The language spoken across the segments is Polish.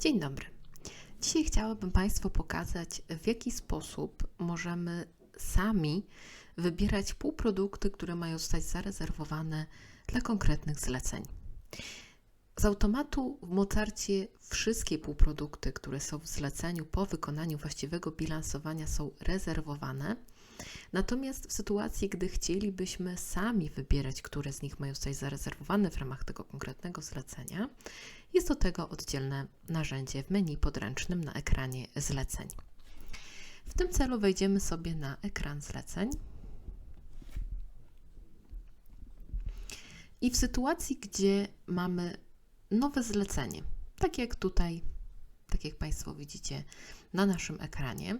Dzień dobry. Dzisiaj chciałabym Państwu pokazać, w jaki sposób możemy sami wybierać półprodukty, które mają zostać zarezerwowane dla konkretnych zleceń. Z automatu w Mozarcie wszystkie półprodukty, które są w zleceniu po wykonaniu właściwego bilansowania są rezerwowane. Natomiast w sytuacji, gdy chcielibyśmy sami wybierać, które z nich mają zostać zarezerwowane w ramach tego konkretnego zlecenia, jest do tego oddzielne narzędzie w menu podręcznym na ekranie zleceń. W tym celu wejdziemy sobie na ekran zleceń. I w sytuacji, gdzie mamy nowe zlecenie, tak jak tutaj, tak jak Państwo widzicie na naszym ekranie,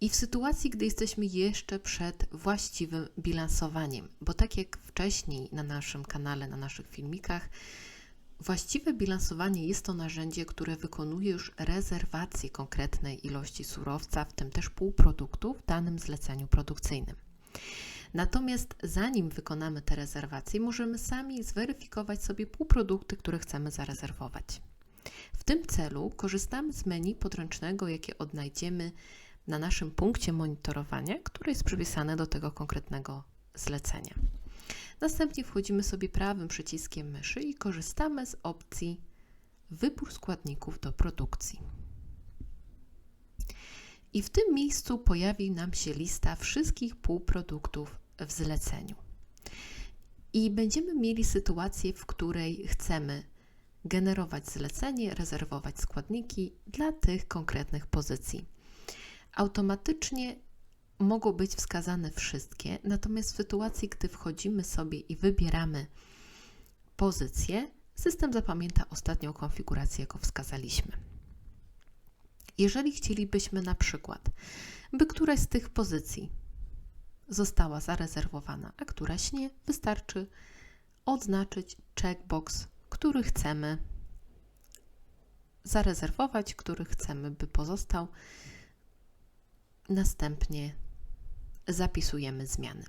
i w sytuacji, gdy jesteśmy jeszcze przed właściwym bilansowaniem, bo tak jak wcześniej na naszym kanale, na naszych filmikach, właściwe bilansowanie jest to narzędzie, które wykonuje już rezerwację konkretnej ilości surowca, w tym też półproduktu w danym zleceniu produkcyjnym. Natomiast zanim wykonamy te rezerwacje, możemy sami zweryfikować sobie półprodukty, które chcemy zarezerwować. W tym celu korzystamy z menu podręcznego, jakie odnajdziemy na naszym punkcie monitorowania, które jest przypisane do tego konkretnego zlecenia. Następnie wchodzimy sobie prawym przyciskiem myszy i korzystamy z opcji Wybór składników do produkcji. I w tym miejscu pojawi nam się lista wszystkich półproduktów w zleceniu. I będziemy mieli sytuację, w której chcemy generować zlecenie, rezerwować składniki dla tych konkretnych pozycji. Automatycznie mogą być wskazane wszystkie, natomiast w sytuacji, gdy wchodzimy sobie i wybieramy pozycję, system zapamięta ostatnią konfigurację, jaką wskazaliśmy. Jeżeli chcielibyśmy na przykład, by któraś z tych pozycji została zarezerwowana, a któraś nie, wystarczy odznaczyć checkbox, który chcemy zarezerwować, który chcemy, by pozostał. Następnie zapisujemy zmiany.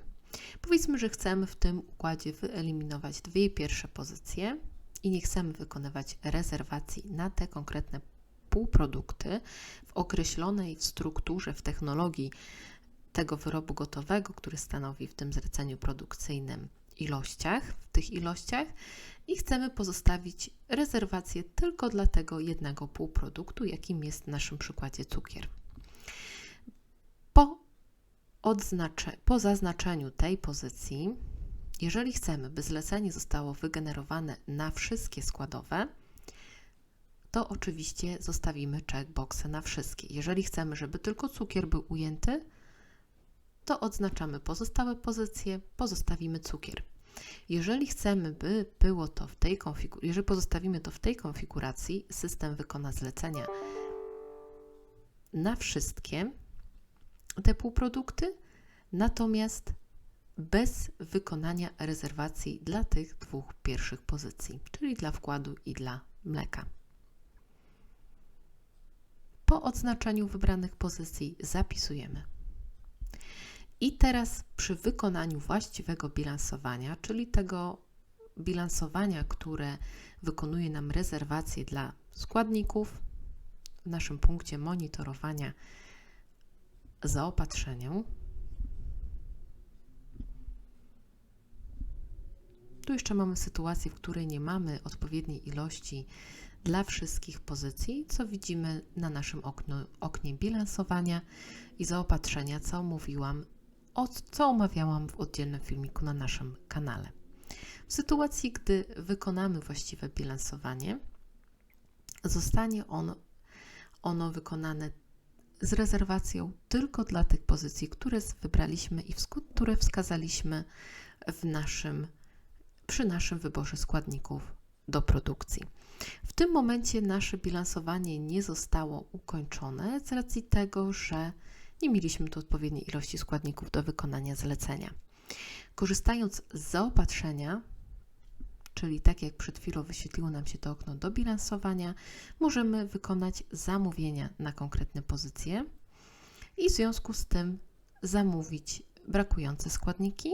Powiedzmy, że chcemy w tym układzie wyeliminować dwie pierwsze pozycje i nie chcemy wykonywać rezerwacji na te konkretne półprodukty w określonej w strukturze, w technologii tego wyrobu gotowego, który stanowi w tym zleceniu produkcyjnym ilościach, w tych ilościach i chcemy pozostawić rezerwację tylko dla tego jednego półproduktu, jakim jest w naszym przykładzie cukier. Po, zaznaczeniu tej pozycji, jeżeli chcemy, by zlecenie zostało wygenerowane na wszystkie składowe, to oczywiście zostawimy checkboxy na wszystkie. Jeżeli chcemy, żeby tylko cukier był ujęty, to odznaczamy pozostałe pozycje, pozostawimy cukier. Jeżeli chcemy, by było to w tej konfiguracji, jeżeli pozostawimy to w tej konfiguracji, system wykona zlecenia na wszystkie te półprodukty, natomiast bez wykonania rezerwacji dla tych dwóch pierwszych pozycji, czyli dla wkładu i dla mleka. Po odznaczeniu wybranych pozycji zapisujemy. I teraz przy wykonaniu właściwego bilansowania, czyli tego bilansowania, które wykonuje nam rezerwację dla składników w naszym punkcie monitorowania zaopatrzeniu. Tu jeszcze mamy sytuację, w której nie mamy odpowiedniej ilości dla wszystkich pozycji, co widzimy na naszym oknie bilansowania i zaopatrzenia, co mówiłam o co omawiałam w oddzielnym filmiku na naszym kanale. W sytuacji, gdy wykonamy właściwe bilansowanie, zostanie on, ono wykonane z rezerwacją tylko dla tych pozycji, które wybraliśmy i które wskazaliśmy w naszym, przy naszym wyborze składników do produkcji. W tym momencie nasze bilansowanie nie zostało ukończone z racji tego, że nie mieliśmy tu odpowiedniej ilości składników do wykonania zlecenia. Korzystając z zaopatrzenia, czyli tak jak przed chwilą wyświetliło nam się to okno do bilansowania, możemy wykonać zamówienia na konkretne pozycje i w związku z tym zamówić brakujące składniki,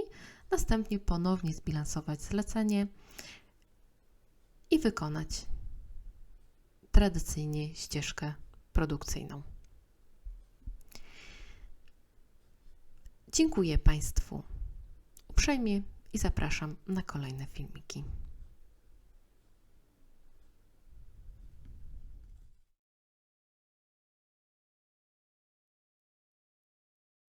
następnie ponownie zbilansować zlecenie i wykonać tradycyjnie ścieżkę produkcyjną. Dziękuję Państwu uprzejmie i zapraszam na kolejne filmiki.